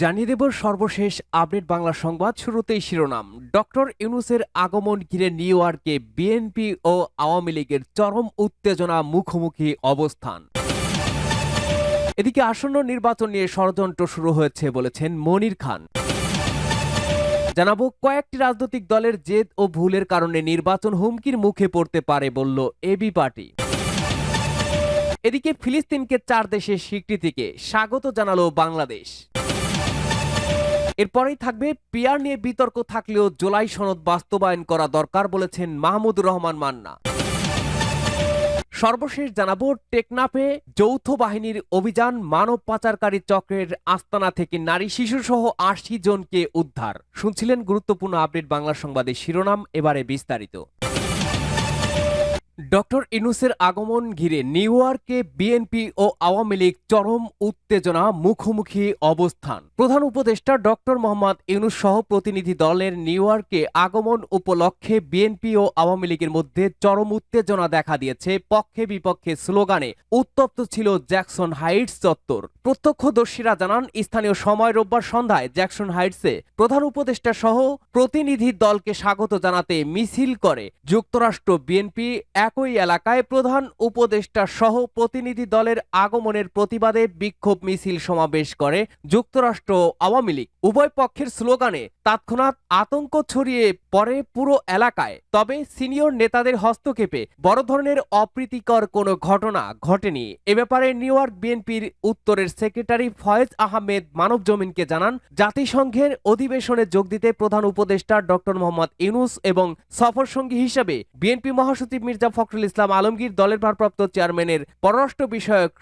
জানিয়ে দেব সর্বশেষ আপডেট বাংলা সংবাদ শুরুতেই শিরোনাম। ডক্টর ইউনুসের আগমন ঘিরে নিউ ইয়র্কে বিএনপি ও আওয়ামী লীগের চরম উত্তেজনা মুখোমুখি অবস্থান। এদিকে আসন্ন নির্বাচন নিয়ে ষড়যন্ত্র শুরু হয়েছে বলেছেন মনির খান। জানাব, কয়েকটি রাজনৈতিক দলের জেদ ও ভুলের কারণে নির্বাচন হুমকির মুখে পড়তে পারে বলল এবি পার্টি। এদিকে ফিলিস্তিনকে চার দেশের স্বীকৃতিকে স্বাগত জানালো বাংলাদেশ। এরপরেই থাকবে পিয়ার নিয়ে বিতর্ক থাকলেও জুলাই সনদ বাস্তবায়ন করা দরকার বলেছেন মাহমুদ রহমান মান্না। সর্বশেষ জানাব, টেকনাফে যৌথ বাহিনীর অভিযান মানব পাচারকারী চক্রের আস্তানা থেকে নারী শিশু সহ আশি জনকে উদ্ধার। শুনছিলেন গুরুত্বপূর্ণ আপডেট বাংলা সংবাদের শিরোনাম, এবারে বিস্তারিত। ডক্টর ইনুসের আগমন ঘিরে নিউ ইয়র্কে বিএনপি ও আওয়ামী লীগ চরম উত্তেজনা, মুখোমুখি অবস্থান। প্রধান উপদেষ্টা ডক্টর মোহাম্মদ ইউনুস সহ প্রতিনিধি দলের নিউ ইয়র্কে আগমন উপলক্ষে বিএনপি ও আওয়ামী লীগের মধ্যে চরম উত্তেজনা দেখা দিয়েছে পক্ষে বিপক্ষে স্লোগানে, উত্তপ্ত ছিল জ্যাকসন হাইটস চত্বর। প্রত্যক্ষদর্শীরা জানান, স্থানীয় সময় রোববার সন্ধ্যায় জ্যাকসন হাইটসে প্রধান উপদেষ্টা সহ প্রতিনিধি দলকে স্বাগত জানাতে মিছিল করে। যুক্তরাষ্ট্র বিএনপি একই এলাকায় প্রধান উপদেষ্টা সহ প্রতিনিধি দলের আগমনের প্রতিবাদে বিক্ষোভ মিছিল সমাবেশ করে যুক্তরাষ্ট্র আওয়ামী লীগ। উভয় পক্ষের স্লোগানে তৎক্ষণাৎ আতঙ্ক ছড়িয়ে পড়ে পুরো এলাকায়। তবে সিনিয়র নেতাদের হস্তক্ষেপে বড় ধরনের অপ্রীতিকর কোনো ঘটনা ঘটেনি। এ ব্যাপারে নিউ ইয়র্ক বিএনপির উত্তরের সেক্রেটারি ফয়েজ আহমেদ মানব জমিনকে জানান, জাতিসংঘের অধিবেশনে যোগ দিতে প্রধান উপদেষ্টা ডক্টর মোহাম্মদ ইউনুস এবং সফর সঙ্গী হিসেবে বিএনপি মহাসচিব মির্জা ফখরুল ইসলাম আলমগীর দলের ভারপ্রাপ্ত চেয়ারম্যানের পররাষ্ট্র বিষয়ক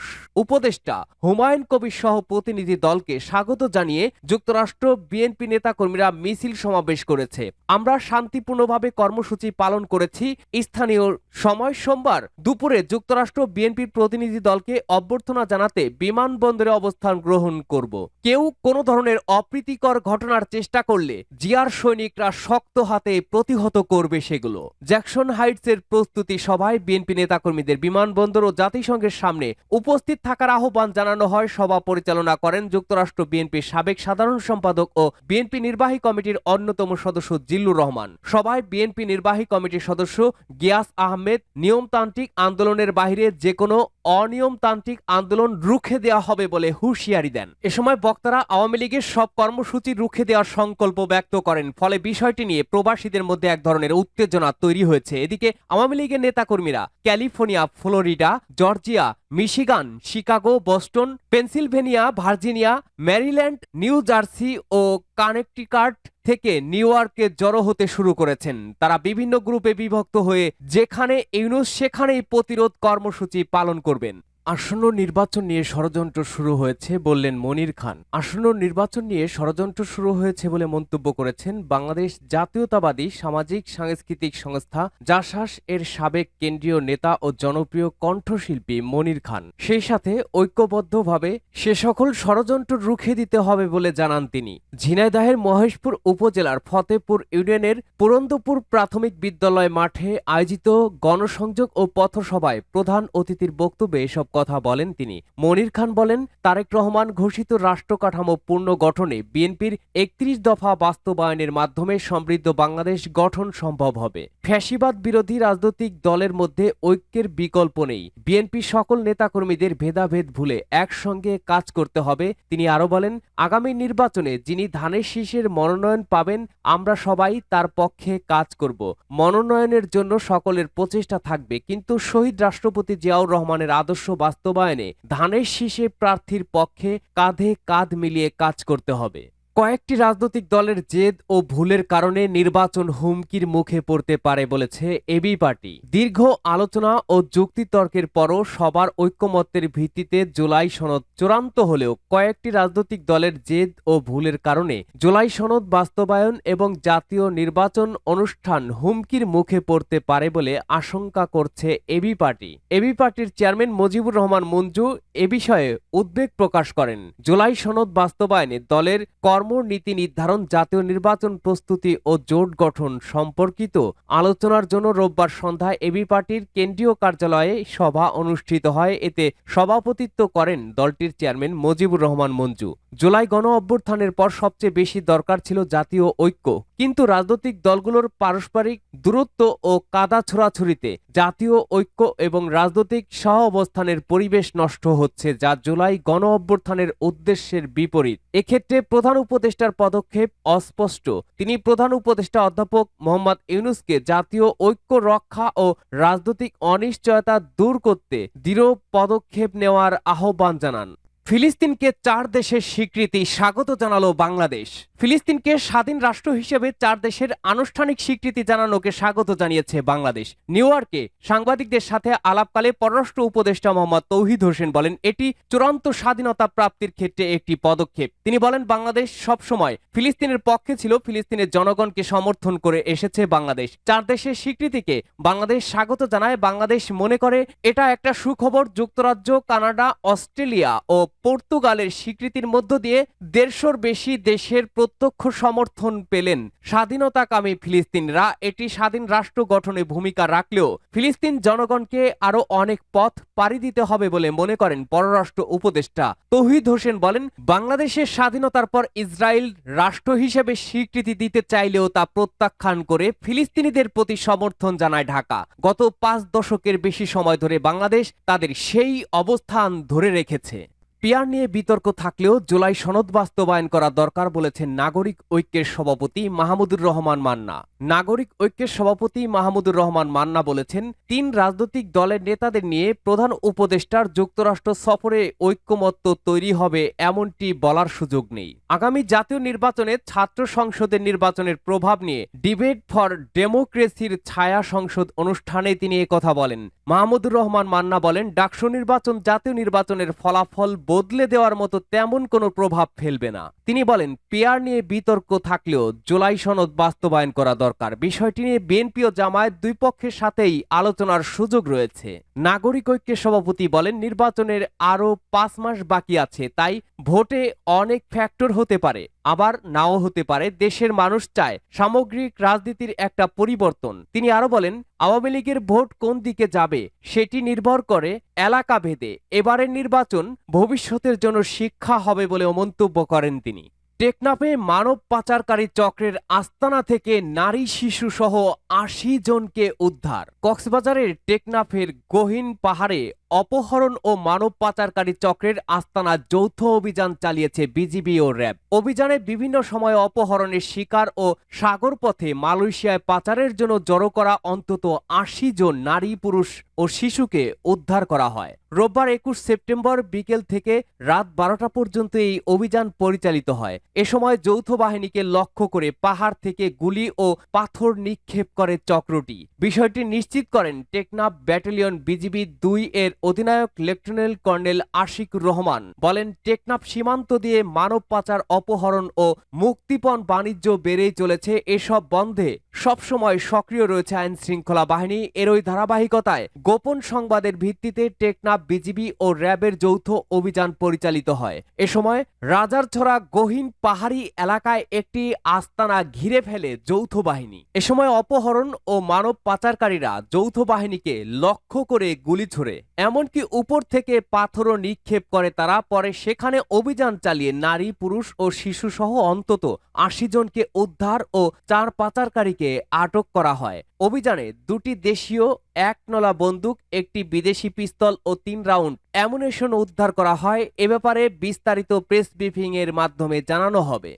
উপদেষ্টা হুমায়ুন কবির সহ প্রতিনিধি দলকে স্বাগত জানিয়ে যুক্তরাষ্ট্র বিএনপি নেতা কর্মীরা মিছিল সমাবেশ করেছে। আমরা শান্তিপূর্ণভাবে কর্মসূচি পালন করেছি। স্থানীয় সময় সোমবার দুপুরে যুক্তরাষ্ট্র বিএনপির প্রতিনিধি দলকে অভ্যর্থনা জানাতে বিমানবন্দরে অবস্থান গ্রহণ করব। কেউ কোনো ধরনের অপ্রীতিকর ঘটনার চেষ্টা করলে জিয়ার সৈনিকরা শক্ত হাতে প্রতিহত করবে সেগুলো। জ্যাকসন হাইটসের প্রস্তুতি সভায় বিএনপি নেতাকর্মীদের বিমানবন্দর ও জাতিসংঘের সামনে উপস্থিত থাকার আহ্বান জানানো হয়। সভা পরিচালনা করেন যুক্তরাষ্ট্র বিএনপির সাবেক সাধারণ সম্পাদক ও বিএনপি নির্বাহী কমিটির অন্যতম সদস্য জিল্লুর রহমান। সভায় বিএনপি নির্বাহী কমিটির সদস্য গিয়াস আহমেদ নিয়মতান্ত্রিক আন্দোলনের বাইরে যে কোনো অনিয়মতান্ত্রিক আন্দোলন রুখে দেওয়া হবে বলে হুঁশিয়ারি দেন। এ সময় বক্তারা আওয়ামী লীগের সব কর্মসূচি রুখে দেওয়ার সংকল্প ব্যক্ত করেন, ফলে বিষয়টি নিয়ে প্রবাসীদের মধ্যে এক ধরনের উত্তেজনা তৈরি হয়েছে। এদিকে আওয়ামী লীগের নেতাকর্মীরা California, Florida, Georgia, Michigan, Chicago, Boston, Pennsylvania, Virginia, Maryland, New Jersey ও কানেকটিকাট থেকে নিউ ইয়র্কে জড়ো হতে শুরু করেছেন। তারা বিভিন্ন গ্রুপে বিভক্ত হয়ে যেখানে ইউনুস, সেখানেই প্রতিরোধ কর্মসূচি পালন করবেন। আসন্ন নির্বাচন নিয়ে ষড়যন্ত্র শুরু হয়েছে বললেন মনির খান। আসন্ন নির্বাচন নিয়ে ষড়যন্ত্র শুরু হয়েছে বলে মন্তব্য করেছেন বাংলাদেশ জাতীয়তাবাদী সামাজিক সাংস্কৃতিক সংস্থা জাসাস এর সাবেক কেন্দ্রীয় নেতা ও জনপ্রিয় কণ্ঠশিল্পী মনির খান। সেই সাথে ঐক্যবদ্ধভাবে সে সকল ষড়যন্ত্র রুখে দিতে হবে বলে জানান তিনি। ঝিনাইদহের মহেশপুর উপজেলার ফতেপুর ইউনিয়নের পুরন্দপুর প্রাথমিক বিদ্যালয় মাঠে আয়োজিত গণসংযোগ ও পথসভায় প্রধান অতিথির বক্তব্যে এসব কথা বলেন তিনি। মনির খান বলেন, তারেক রহমান ঘোষিত রাষ্ট্র কাঠামো পূর্ণ গঠনে বিএনপির একত্রিশ দফা বাস্তবায়নের মাধ্যমে সমৃদ্ধ বাংলাদেশ গঠন সম্ভব হবে। ফ্যাসিবাদ বিরোধী রাজনৈতিক দলের মধ্যে ঐক্যের বিকল্প নেই। বিএনপি সকল নেতাকর্মীদের ভেদাভেদ ভুলে একসঙ্গে কাজ করতে হবে। তিনি আরও বলেন, আগামী নির্বাচনে যিনি ধানের শীষের মনোনয়ন পাবেন, আমরা সবাই তার পক্ষে কাজ করব। মনোনয়নের জন্য সকলের প্রচেষ্টা থাকবে, কিন্তু শহীদ রাষ্ট্রপতি জিয়াউর রহমানের আদর্শ বাস্তবায়নে ধানের শীষে প্রার্থীর পক্ষে কাঁধে কাঁধ মিলিয়ে কাজ করতে হবে। কয়েকটি রাজনৈতিক দলের জেদ ও ভুলের কারণে নির্বাচন হুমকির মুখে পড়তে পারে বলেছে এবি পার্টি। দীর্ঘ আলোচনা ও যুক্তিতর্কের পরও সবার ঐক্যমত্যের ভিত্তিতে জুলাই সনদ চূড়ান্ত হলেও কয়েকটি রাজনৈতিক দলের জেদ ও ভুলের কারণে জুলাই সনদ বাস্তবায়ন এবং জাতীয় নির্বাচন অনুষ্ঠান হুমকির মুখে পড়তে পারে বলে আশঙ্কা করছে এবি পার্টি। এবি পার্টির চেয়ারম্যান মুজিবুর রহমান মঞ্জু এ বিষয়ে উদ্বেগ প্রকাশ করেন। জুলাই সনদ বাস্তবায়নে দলের কর্ম কর্মনীতি নির্ধারণ, জাতীয় নির্বাচন প্রস্তুতি ও জোট গঠন সম্পর্কিত আলোচনার জন্য রোববার সন্ধ্যায় এবি পার্টির কেন্দ্রীয় কার্যালয়ে সভা অনুষ্ঠিত হয়। এতে সভাপতিত্ব করেন দলটির চেয়ারম্যান মুজিবুর রহমান মঞ্জু। জুলাই গণ অভ্যুত্থানের পর সবচেয়ে বেশি দরকার ছিল জাতীয় ঐক্য। কিন্তু রাজনৈতিক দলগুলোর পারস্পরিক দূরত্ব ও কাদা ছোড়াছুরিতে জাতীয় ঐক্য এবং রাজনৈতিক সহ অবস্থানের পরিবেশ নষ্ট হচ্ছে, যা জুলাই গণ অভ্যুত্থানের উদ্দেশ্যের বিপরীত। এক্ষেত্রে প্রধান উপদেষ্টার পদক্ষেপ অস্পষ্ট। তিনি প্রধান উপদেষ্টা অধ্যাপক মোহাম্মদ ইউনুসকে জাতীয় ঐক্য রক্ষা ও রাজনৈতিক অনিশ্চয়তা দূর করতে দৃঢ় পদক্ষেপ নেওয়ার আহ্বান জানান। ফিলিস্তিনকে চার দেশের স্বীকৃতি স্বাগত জানালো বাংলাদেশ। ফিলিস্তিনকে স্বাধীন রাষ্ট্র হিসেবে চার দেশের আনুষ্ঠানিক স্বীকৃতি জানানোকে স্বাগত জানিয়েছে বাংলাদেশ। নিউ ইয়র্কে সাংবাদিকদের সাথে আলাপকালে পররাষ্ট্র উপদেষ্টা মোহাম্মদ তৌহিদ হোসেন বলেন, এটি চূড়ান্ত স্বাধীনতা প্রাপ্তির ক্ষেত্রে একটি পদক্ষেপ। তিনি বলেন, বাংলাদেশ সবসময় ফিলিস্তিনের পক্ষে ছিল, ফিলিস্তিনের জনগণকে সমর্থন করে এসেছে বাংলাদেশ। চার দেশের স্বীকৃতিকে বাংলাদেশ স্বাগত জানায়। বাংলাদেশ মনে করে, এটা একটা সুখবর যুক্তরাজ্য, কানাডা, অস্ট্রেলিয়া ও পর্তুগালের স্বীকৃতির মধ্য দিয়ে দেড়শোর বেশি দেশের প্রত্যক্ষ সমর্থন পেলেন। স্বাধীনতাকামী ফিলিস্তিনরা এটি স্বাধীন রাষ্ট্র গঠনে ভূমিকা রাখলেও ফিলিস্তিন জনগণকে আরও অনেক পথ পাড়ি দিতে হবে বলে মনে করেন পররাষ্ট্র উপদেষ্টা। তৌহিদ হোসেন বলেন, বাংলাদেশের স্বাধীনতার পর ইসরায়েল রাষ্ট্র হিসেবে স্বীকৃতি দিতে চাইলেও তা প্রত্যাখ্যান করে ফিলিস্তিনিদের প্রতি সমর্থন জানায় ঢাকা। গত পাঁচ দশকের বেশি সময় ধরে বাংলাদেশ তাদের সেই অবস্থান ধরে রেখেছে। পিয়ার নিয়ে বিতর্ক থাকলেও জুলাই সনদ বাস্তবায়ন করা দরকার বলেছেন নাগরিক ঐক্যের সভাপতি মাহমুদুর রহমান মান্না। নাগরিক ঐক্যের সভাপতি মাহমুদুর রহমান মান্না বলেছেন, তিন রাজনৈতিক দলের নেতাদের নিয়ে প্রধান উপদেষ্টার যুক্তরাষ্ট্র সফরে ঐক্যমত্য তৈরি হবে এমনটি বলার সুযোগ নেই। আগামী জাতীয় নির্বাচনে ছাত্র সংসদের নির্বাচনের প্রভাব নিয়ে ডিবেট ফর ডেমোক্রেসির ছায়া সংসদ অনুষ্ঠানে তিনি কথা বলেন। মাহমুদুর রহমান মান্না বলেন, ডাকসু নির্বাচন জাতীয় নির্বাচনের ফলাফল বদলে দেওয়ার মতো তেমন কোনো প্রভাব ফেলবে না। তিনি বলেন, পেয়ার নিয়ে বিতর্ক থাকলেও জুলাই সনদ বাস্তবায়ন করা দরকার। বিষয়টি নিয়ে বিএনপি ও জামায়াত দুই পক্ষের সাথেই আলোচনার সুযোগ রয়েছে। নাগরিক ঐক্যের সভাপতি বলেন, নির্বাচনের আরও পাঁচ মাস বাকি আছে, তাই ভোটে অনেক ফ্যাক্টর হতে পারে। আবার নাও হতে পারে দেশের মানুষ চায় সামগ্রিক রাজনীতির একটা পরিবর্তন। তিনি আরও বলেন, আওয়ামী লীগের ভোট কোন দিকে যাবে সেটি নির্ভর করে এলাকা ভেদে। এবারের নির্বাচন ভবিষ্যতের জন্য শিক্ষা হবে বলেও মন্তব্য করেন তিনি। টেকনাফে মানব পাচারকারী চক্রের আস্তানা থেকে নারী শিশু সহ আশি জনকে উদ্ধার। কক্সবাজারের টেকনাফের গহীন পাহাড়ে অপহরণ ও মানব পাচারকারী চক্রের আস্তানা যৌথ অভিযান চালিয়েছে বিজিবি ও র্যাব। অভিযানে বিভিন্ন সময় অপহরণের শিকার ও সাগরপথে মালয়েশিয়ায় পাচারের জন্য জড়ো করা অন্তত আশি জন নারী, পুরুষ ও শিশুকে উদ্ধার করা হয়। রোববার একুশ সেপ্টেম্বর বিকেল থেকে রাত বারোটা পর্যন্ত এই অভিযান পরিচালিত হয়। এ সময় যৌথ বাহিনীকে লক্ষ্য করে পাহাড় থেকে গুলি ও পাথর নিক্ষেপ করে চক্রটি। বিষয়টি নিশ্চিত করেন টেকনাফ ব্যাটালিয়ন বিজিবি দুই এর অধিনায়ক লেফটেন্যান্ট কর্নেল আশিকুর রহমান বলেন, টেকনাফ সীমান্ত দিয়ে মানব পাচার অপহরণ ও মুক্তিপণ বাণিজ্য বেড়েই চলেছে এসব বন্ধে। সবসময় সক্রিয় রয়েছে আইন শৃঙ্খলা বাহিনী। এর ওই ধারাবাহিকতায় গোপন সংবাদের ভিত্তিতে টেকনাফ বিজিবি ও র্যাবের যৌথ অভিযান পরিচালিত হয়। এ সময় রাজারছড়া গহীন পাহাড়ি এলাকায় একটি আস্তানা ঘিরে ফেলে যৌথ বাহিনী। এ সময় অপহরণ ও মানব পাচারকারীরা যৌথ বাহিনীকে লক্ষ্য করে গুলি ছোড়ে। এমনকি উপর থেকে পাথরও নিক্ষেপ করে তারা। পরে সেখানে অভিযান চালিয়ে নারী, পুরুষ ও শিশু সহ অন্তত আশি জনকে উদ্ধার ও চার পাচারকারীকে আটক করা হয়। অভিযানে দুটি দেশীয়, এক নলা বন্দুক, একটি বিদেশি পিস্তল ও তিন রাউন্ড অ্যামুনেশন উদ্ধার করা হয়। এ ব্যাপারে বিস্তারিত প্রেস ব্রিফিং এর মাধ্যমে জানানো হবে।